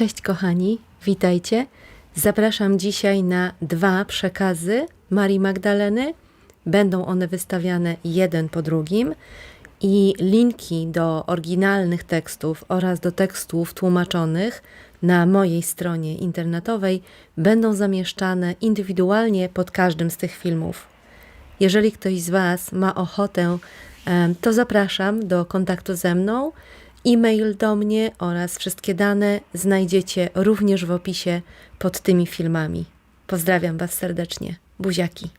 Cześć kochani, witajcie. Zapraszam dzisiaj na dwa przekazy Marii Magdaleny. Będą one wystawiane jeden po drugim i linki do oryginalnych tekstów oraz do tekstów tłumaczonych na mojej stronie internetowej będą zamieszczane indywidualnie pod każdym z tych filmów. Jeżeli ktoś z Was ma ochotę, to zapraszam do kontaktu ze mną. E-mail do mnie oraz wszystkie dane znajdziecie również w opisie pod tymi filmami. Pozdrawiam Was serdecznie. Buziaki.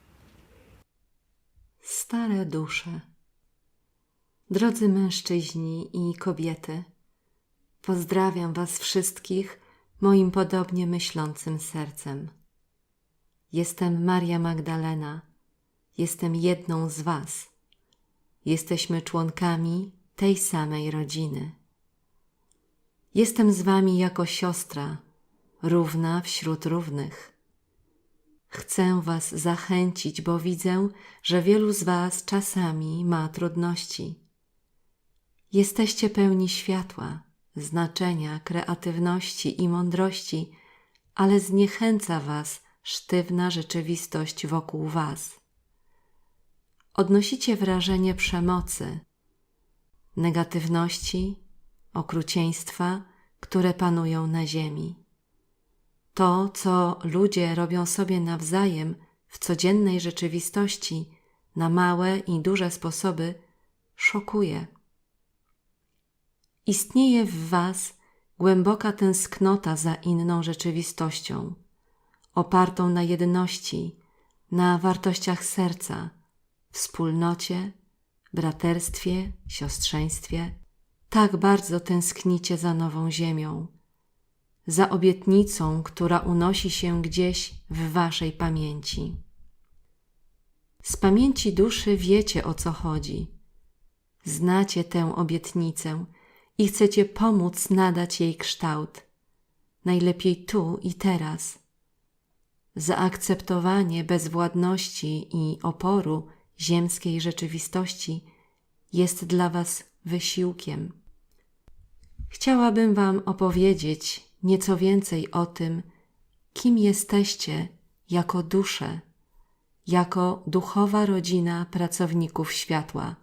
Stare dusze. Drodzy mężczyźni i kobiety, pozdrawiam Was wszystkich moim podobnie myślącym sercem. Jestem Maria Magdalena, jestem jedną z Was. Jesteśmy członkami tej samej rodziny. Jestem z Wami jako siostra, równa wśród równych. Chcę Was zachęcić, bo widzę, że wielu z Was czasami ma trudności. Jesteście pełni światła, znaczenia, kreatywności i mądrości, ale zniechęca Was sztywna rzeczywistość wokół Was. Odnosicie wrażenie przemocy, negatywności, okrucieństwa, które panują na ziemi. To, co ludzie robią sobie nawzajem w codziennej rzeczywistości na małe i duże sposoby, szokuje. Istnieje w Was głęboka tęsknota za inną rzeczywistością, opartą na jedności, na wartościach serca, wspólnocie, braterstwie, siostrzeństwie. Tak bardzo tęsknicie za nową ziemią, za obietnicą, która unosi się gdzieś w Waszej pamięci. Z pamięci duszy wiecie o co chodzi. Znacie tę obietnicę i chcecie pomóc nadać jej kształt, najlepiej tu i teraz. Zaakceptowanie bezwładności i oporu ziemskiej rzeczywistości jest dla Was wysiłkiem. Chciałabym Wam opowiedzieć nieco więcej o tym, kim jesteście jako dusze, jako duchowa rodzina pracowników światła,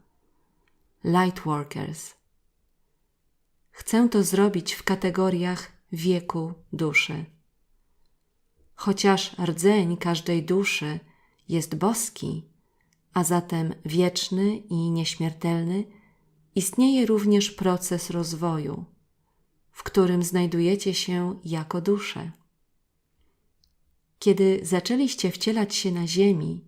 Lightworkers. Chcę to zrobić w kategoriach wieku duszy. Chociaż rdzeń każdej duszy jest boski, a zatem wieczny i nieśmiertelny, istnieje również proces rozwoju, w którym znajdujecie się jako dusze. Kiedy zaczęliście wcielać się na Ziemi,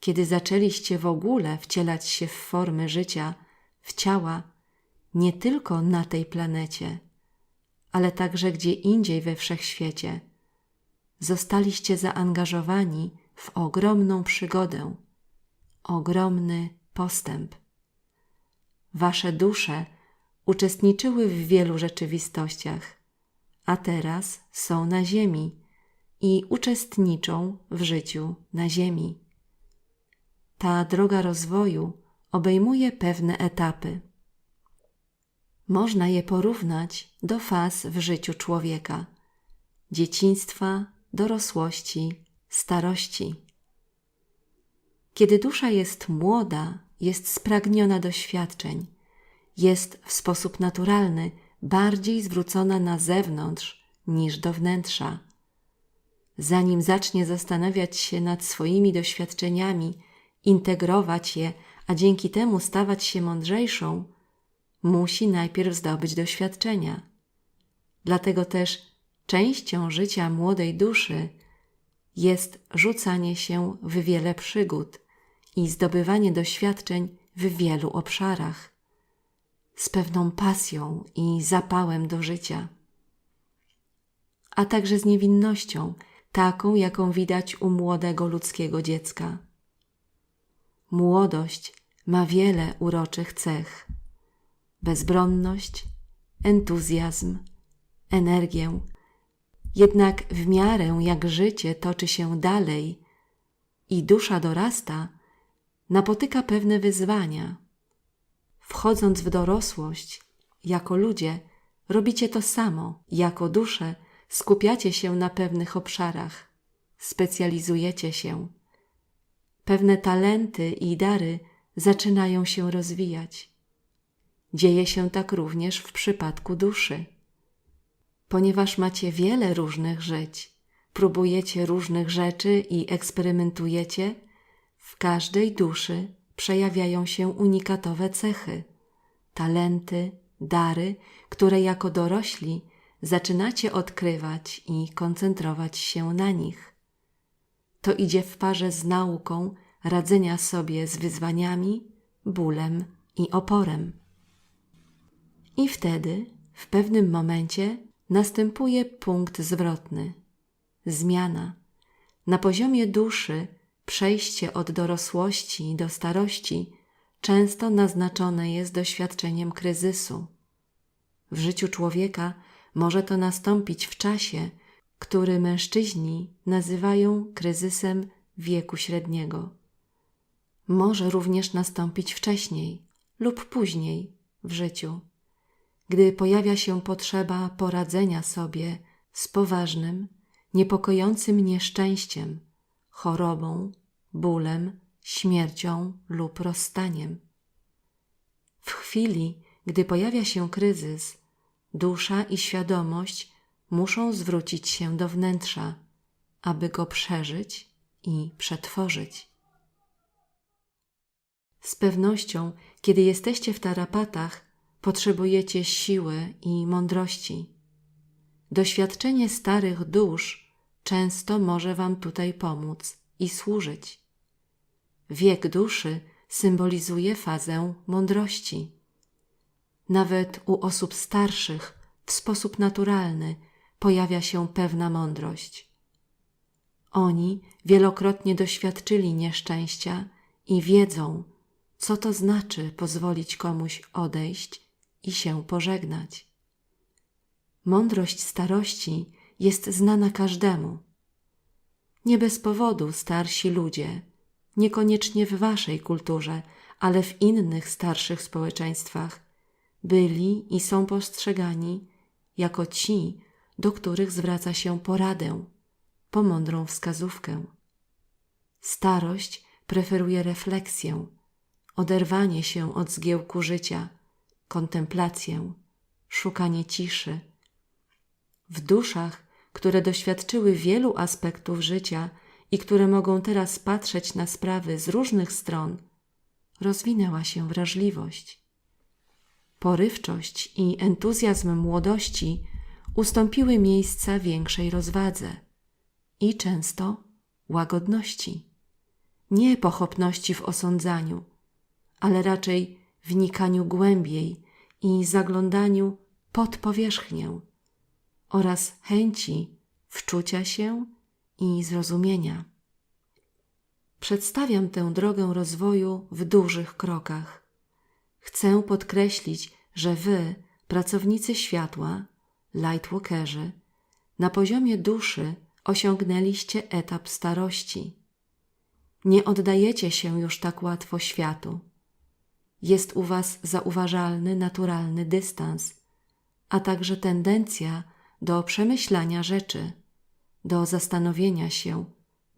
kiedy zaczęliście w ogóle wcielać się w formy życia, w ciała, nie tylko na tej planecie, ale także gdzie indziej we wszechświecie, zostaliście zaangażowani w ogromną przygodę, ogromny postęp. Wasze dusze uczestniczyły w wielu rzeczywistościach, a teraz są na Ziemi i uczestniczą w życiu na Ziemi. Ta droga rozwoju obejmuje pewne etapy. Można je porównać do faz w życiu człowieka dzieciństwa, dorosłości, starości. Kiedy dusza jest młoda, jest spragniona doświadczeń, jest w sposób naturalny bardziej zwrócona na zewnątrz niż do wnętrza. Zanim zacznie zastanawiać się nad swoimi doświadczeniami, integrować je, a dzięki temu stawać się mądrzejszą, musi najpierw zdobyć doświadczenia. Dlatego też częścią życia młodej duszy jest rzucanie się w wiele przygód i zdobywanie doświadczeń w wielu obszarach, z pewną pasją i zapałem do życia, a także z niewinnością, taką, jaką widać u młodego ludzkiego dziecka. Młodość ma wiele uroczych cech: bezbronność, entuzjazm, energię. Jednak w miarę jak życie toczy się dalej i dusza dorasta, napotyka pewne wyzwania. Wchodząc w dorosłość, jako ludzie, robicie to samo. Jako dusze skupiacie się na pewnych obszarach, specjalizujecie się. Pewne talenty i dary zaczynają się rozwijać. Dzieje się tak również w przypadku duszy. Ponieważ macie wiele różnych żyć, próbujecie różnych rzeczy i eksperymentujecie, w każdej duszy przejawiają się unikatowe cechy, talenty, dary, które jako dorośli zaczynacie odkrywać i koncentrować się na nich. To idzie w parze z nauką radzenia sobie z wyzwaniami, bólem i oporem. I wtedy, w pewnym momencie, następuje punkt zwrotny zmiana. Na poziomie duszy przejście od dorosłości do starości często naznaczone jest doświadczeniem kryzysu. W życiu człowieka może to nastąpić w czasie, który mężczyźni nazywają kryzysem wieku średniego. Może również nastąpić wcześniej lub później w życiu, gdy pojawia się potrzeba poradzenia sobie z poważnym, niepokojącym nieszczęściem, chorobą, bólem, śmiercią lub rozstaniem. W chwili, gdy pojawia się kryzys, dusza i świadomość muszą zwrócić się do wnętrza, aby go przeżyć i przetworzyć. Z pewnością, kiedy jesteście w tarapatach, potrzebujecie siły i mądrości. Doświadczenie starych dusz często może Wam tutaj pomóc i służyć. Wiek duszy symbolizuje fazę mądrości. Nawet u osób starszych w sposób naturalny pojawia się pewna mądrość. Oni wielokrotnie doświadczyli nieszczęścia i wiedzą, co to znaczy pozwolić komuś odejść i się pożegnać. Mądrość starości jest znana każdemu. Nie bez powodu starsi ludzie, niekoniecznie w waszej kulturze, ale w innych starszych społeczeństwach, byli i są postrzegani jako ci, do których zwraca się poradę, po mądrą wskazówkę. Starość preferuje refleksję, oderwanie się od zgiełku życia, kontemplację, szukanie ciszy. W duszach, które doświadczyły wielu aspektów życia i które mogą teraz patrzeć na sprawy z różnych stron, rozwinęła się wrażliwość. Porywczość i entuzjazm młodości ustąpiły miejsca większej rozwadze i często łagodności. Nie pochopności w osądzaniu, ale raczej wnikaniu głębiej i zaglądaniu pod powierzchnię oraz chęci wczucia się i zrozumienia. Przedstawiam tę drogę rozwoju w dużych krokach. Chcę podkreślić, że Wy, pracownicy światła, lightwalkerzy, na poziomie duszy osiągnęliście etap starości. Nie oddajecie się już tak łatwo światu. Jest u Was zauważalny, naturalny dystans, a także tendencja do przemyślania rzeczy, do zastanowienia się,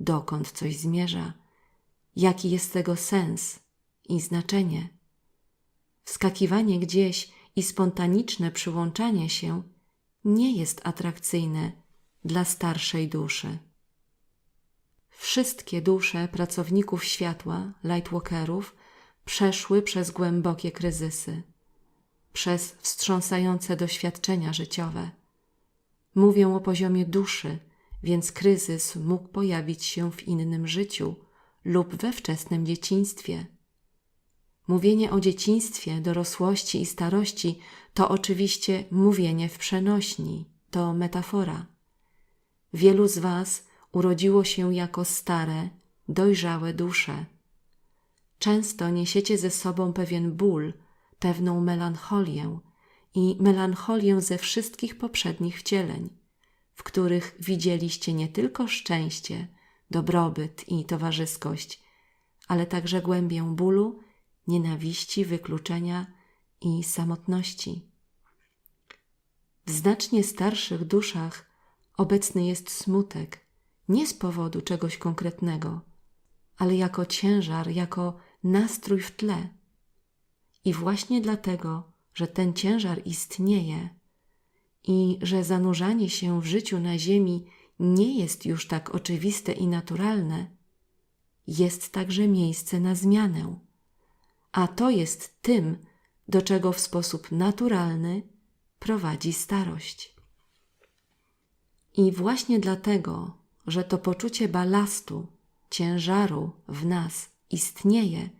dokąd coś zmierza, jaki jest tego sens i znaczenie. Wskakiwanie gdzieś i spontaniczne przyłączanie się nie jest atrakcyjne dla starszej duszy. Wszystkie dusze pracowników światła, lightwalkerów, przeszły przez głębokie kryzysy, przez wstrząsające doświadczenia życiowe. Mówię o poziomie duszy, więc kryzys mógł pojawić się w innym życiu lub we wczesnym dzieciństwie. Mówienie o dzieciństwie, dorosłości i starości to oczywiście mówienie w przenośni, to metafora. Wielu z Was urodziło się jako stare, dojrzałe dusze. Często niesiecie ze sobą pewien ból, pewną melancholię i melancholię ze wszystkich poprzednich wcieleń, w których widzieliście nie tylko szczęście, dobrobyt i towarzyskość, ale także głębię bólu, nienawiści, wykluczenia i samotności. W znacznie starszych duszach obecny jest smutek, nie z powodu czegoś konkretnego, ale jako ciężar, jako nastrój w tle. I właśnie dlatego, że ten ciężar istnieje i że zanurzanie się w życiu na Ziemi nie jest już tak oczywiste i naturalne, jest także miejsce na zmianę. A to jest tym, do czego w sposób naturalny prowadzi starość. I właśnie dlatego, że to poczucie balastu, ciężaru w nas istnieje,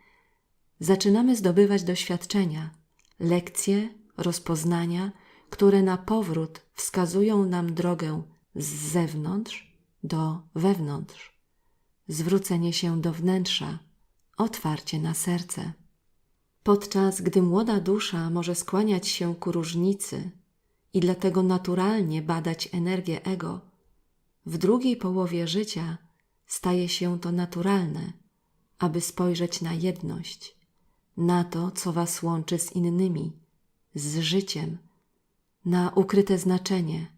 zaczynamy zdobywać doświadczenia, lekcje, rozpoznania, które na powrót wskazują nam drogę z zewnątrz do wewnątrz, zwrócenie się do wnętrza, otwarcie na serce. Podczas gdy młoda dusza może skłaniać się ku różnicy i dlatego naturalnie badać energię ego, w drugiej połowie życia staje się to naturalne, aby spojrzeć na jedność, na to, co Was łączy z innymi, z życiem, na ukryte znaczenie,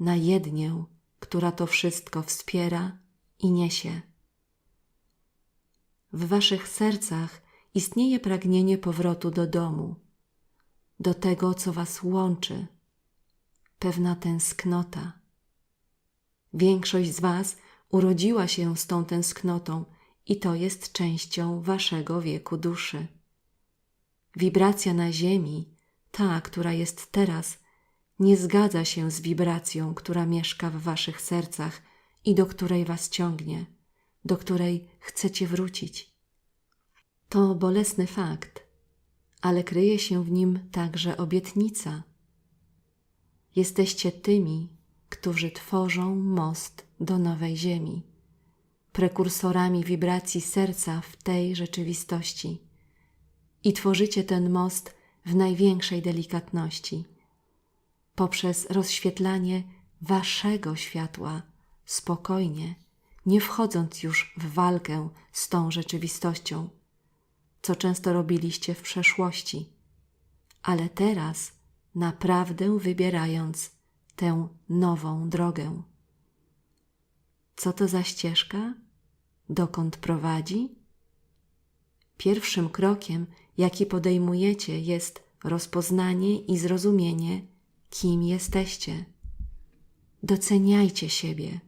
na jednię, która to wszystko wspiera i niesie. W Waszych sercach istnieje pragnienie powrotu do domu, do tego, co Was łączy, pewna tęsknota. Większość z Was urodziła się z tą tęsknotą i to jest częścią Waszego wieku duszy. Wibracja na Ziemi, ta, która jest teraz, nie zgadza się z wibracją, która mieszka w Waszych sercach i do której Was ciągnie, do której chcecie wrócić. To bolesny fakt, ale kryje się w nim także obietnica. Jesteście tymi, którzy tworzą most do nowej ziemi, prekursorami wibracji serca w tej rzeczywistości. I tworzycie ten most w największej delikatności, poprzez rozświetlanie waszego światła, spokojnie, nie wchodząc już w walkę z tą rzeczywistością co często robiliście w przeszłości, ale teraz naprawdę wybierając tę nową drogę. Co to za ścieżka? Dokąd prowadzi? Pierwszym krokiem, jaki podejmujecie, jest rozpoznanie i zrozumienie, kim jesteście. Doceniajcie siebie.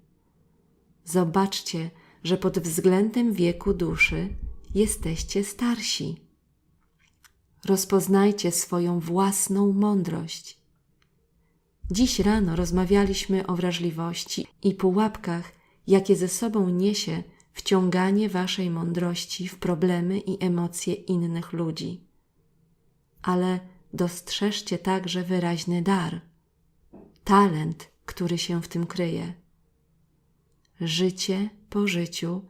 Zobaczcie, że pod względem wieku duszy jesteście starsi. Rozpoznajcie swoją własną mądrość. Dziś rano rozmawialiśmy o wrażliwości i pułapkach, jakie ze sobą niesie wciąganie waszej mądrości w problemy i emocje innych ludzi. Ale dostrzeżcie także wyraźny dar, talent, który się w tym kryje. Życie po życiu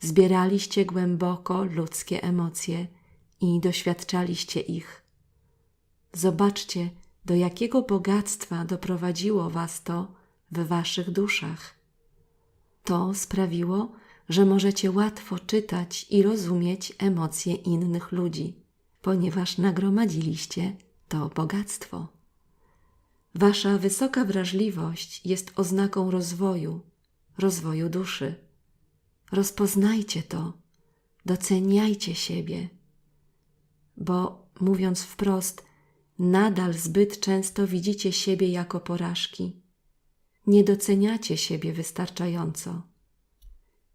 Zbieraliście głęboko ludzkie emocje i doświadczaliście ich. Zobaczcie, do jakiego bogactwa doprowadziło Was to w Waszych duszach. To sprawiło, że możecie łatwo czytać i rozumieć emocje innych ludzi, ponieważ nagromadziliście to bogactwo. Wasza wysoka wrażliwość jest oznaką rozwoju, rozwoju duszy. Rozpoznajcie to, doceniajcie siebie, bo mówiąc wprost, nadal zbyt często widzicie siebie jako porażki. Nie doceniacie siebie wystarczająco.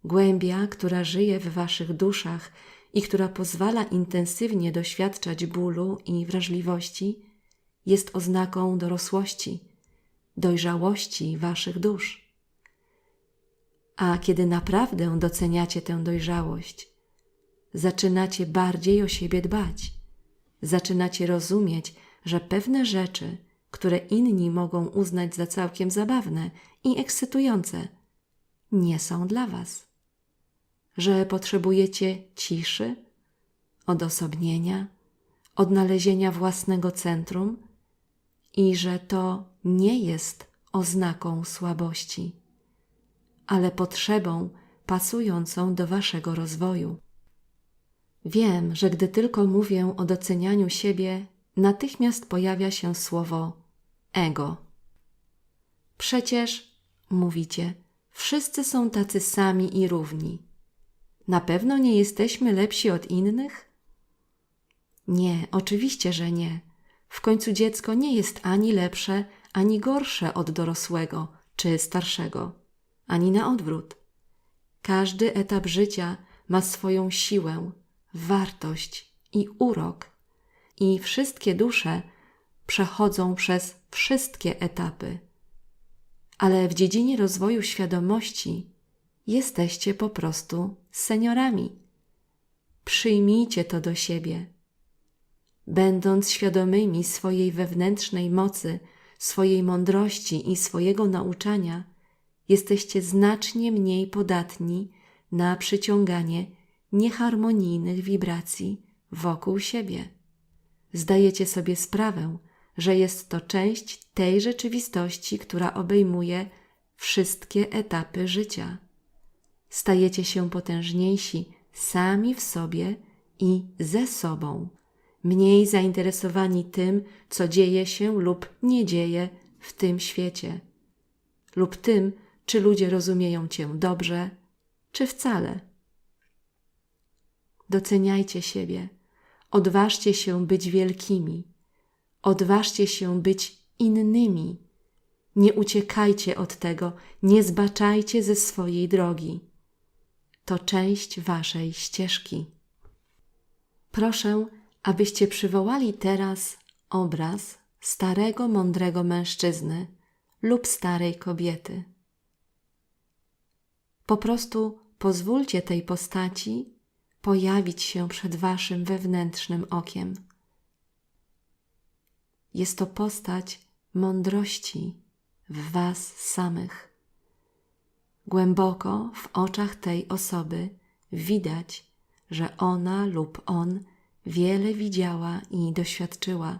Głębia, która żyje w waszych duszach i która pozwala intensywnie doświadczać bólu i wrażliwości, jest oznaką dorosłości, dojrzałości waszych dusz. A kiedy naprawdę doceniacie tę dojrzałość, zaczynacie bardziej o siebie dbać. Zaczynacie rozumieć, że pewne rzeczy, które inni mogą uznać za całkiem zabawne i ekscytujące, nie są dla Was. Że potrzebujecie ciszy, odosobnienia, odnalezienia własnego centrum i że to nie jest oznaką słabości ale potrzebą pasującą do Waszego rozwoju. Wiem, że gdy tylko mówię o docenianiu siebie, natychmiast pojawia się słowo ego. Przecież, mówicie, wszyscy są tacy sami i równi. Na pewno nie jesteśmy lepsi od innych? Nie, oczywiście, że nie. W końcu dziecko nie jest ani lepsze, ani gorsze od dorosłego czy starszego, ani na odwrót. Każdy etap życia ma swoją siłę, wartość i urok, i wszystkie dusze przechodzą przez wszystkie etapy. Ale w dziedzinie rozwoju świadomości jesteście po prostu seniorami. Przyjmijcie to do siebie. Będąc świadomymi swojej wewnętrznej mocy, swojej mądrości i swojego nauczania, jesteście znacznie mniej podatni na przyciąganie nieharmonijnych wibracji wokół siebie. Zdajecie sobie sprawę, że jest to część tej rzeczywistości, która obejmuje wszystkie etapy życia. Stajecie się potężniejsi sami w sobie i ze sobą, mniej zainteresowani tym, co dzieje się lub nie dzieje w tym świecie, lub tym, czy ludzie rozumieją Cię dobrze, czy wcale. Doceniajcie siebie, odważcie się być wielkimi, odważcie się być innymi. Nie uciekajcie od tego, nie zbaczajcie ze swojej drogi. To część Waszej ścieżki. Proszę, abyście przywołali teraz obraz starego, mądrego mężczyzny lub starej kobiety. Po prostu pozwólcie tej postaci pojawić się przed Waszym wewnętrznym okiem. Jest to postać mądrości w Was samych. Głęboko w oczach tej osoby widać, że ona lub on wiele widziała i doświadczyła.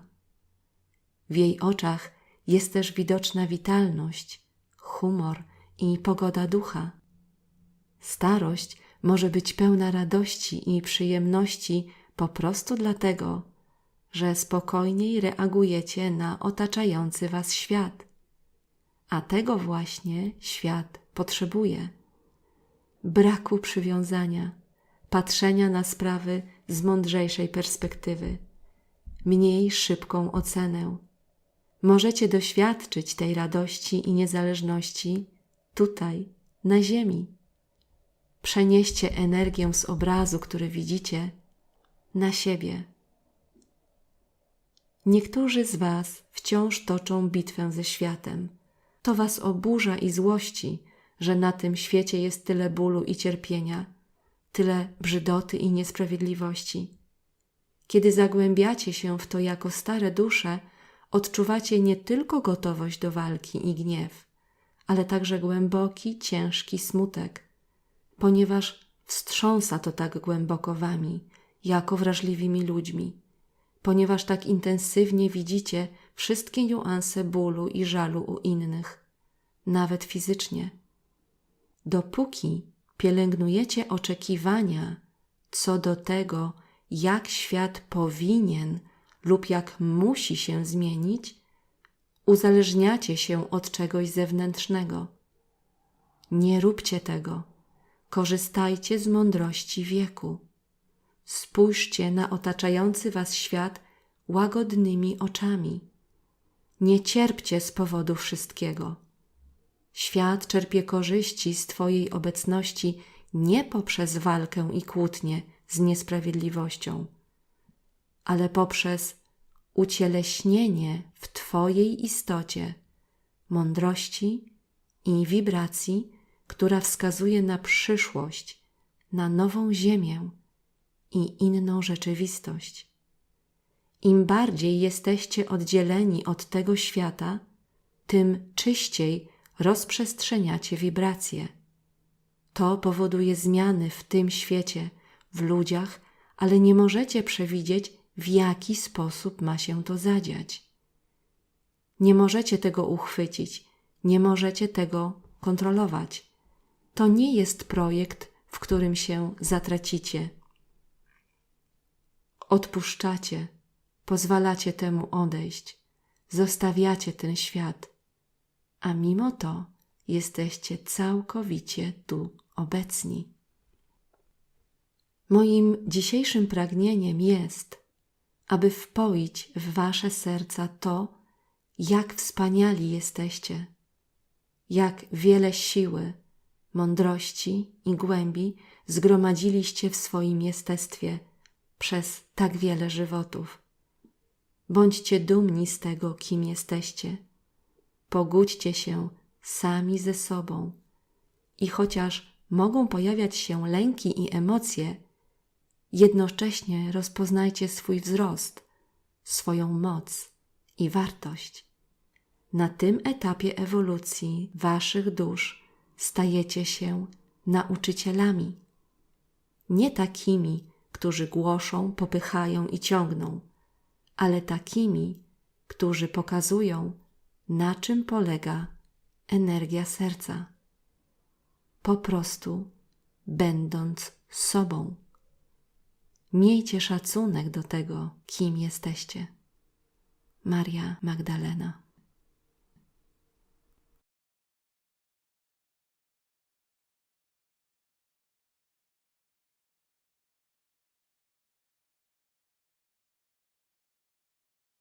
W jej oczach jest też widoczna witalność, humor i pogoda ducha. Starość może być pełna radości i przyjemności po prostu dlatego, że spokojniej reagujecie na otaczający Was świat. A tego właśnie świat potrzebuje. Braku przywiązania, patrzenia na sprawy z mądrzejszej perspektywy, mniej szybką ocenę. Możecie doświadczyć tej radości i niezależności tutaj, na Ziemi. Przenieście energię z obrazu, który widzicie, na siebie. Niektórzy z Was wciąż toczą bitwę ze światem. To Was oburza i złości, że na tym świecie jest tyle bólu i cierpienia, tyle brzydoty i niesprawiedliwości. Kiedy zagłębiacie się w to jako stare dusze, odczuwacie nie tylko gotowość do walki i gniew, ale także głęboki, ciężki smutek, ponieważ wstrząsa to tak głęboko wami, jako wrażliwymi ludźmi, ponieważ tak intensywnie widzicie wszystkie niuanse bólu i żalu u innych, nawet fizycznie. Dopóki pielęgnujecie oczekiwania co do tego, jak świat powinien lub jak musi się zmienić, uzależniacie się od czegoś zewnętrznego. Nie róbcie tego. Korzystajcie z mądrości wieku. Spójrzcie na otaczający Was świat łagodnymi oczami. Nie cierpcie z powodu wszystkiego. Świat czerpie korzyści z Twojej obecności nie poprzez walkę i kłótnię z niesprawiedliwością, ale poprzez ucieleśnienie w Twojej istocie mądrości i wibracji, która wskazuje na przyszłość, na nową Ziemię i inną rzeczywistość. Im bardziej jesteście oddzieleni od tego świata, tym czyściej rozprzestrzeniacie wibracje. To powoduje zmiany w tym świecie, w ludziach, ale nie możecie przewidzieć, w jaki sposób ma się to zadziać. Nie możecie tego uchwycić, nie możecie tego kontrolować. To nie jest projekt, w którym się zatracicie. Odpuszczacie, pozwalacie temu odejść, zostawiacie ten świat a mimo to jesteście całkowicie tu obecni. Moim dzisiejszym pragnieniem jest, aby wpoić w wasze serca to, jak wspaniali jesteście, jak wiele siły, mądrości i głębi zgromadziliście w swoim jestestwie przez tak wiele żywotów. Bądźcie dumni z tego, kim jesteście. Pogódźcie się sami ze sobą i chociaż mogą pojawiać się lęki i emocje, jednocześnie rozpoznajcie swój wzrost, swoją moc i wartość. Na tym etapie ewolucji waszych dusz stajecie się nauczycielami. Nie takimi, którzy głoszą, popychają i ciągną, ale takimi, którzy pokazują, na czym polega energia serca. Po prostu będąc sobą. Miejcie szacunek do tego, kim jesteście. Maria Magdalena.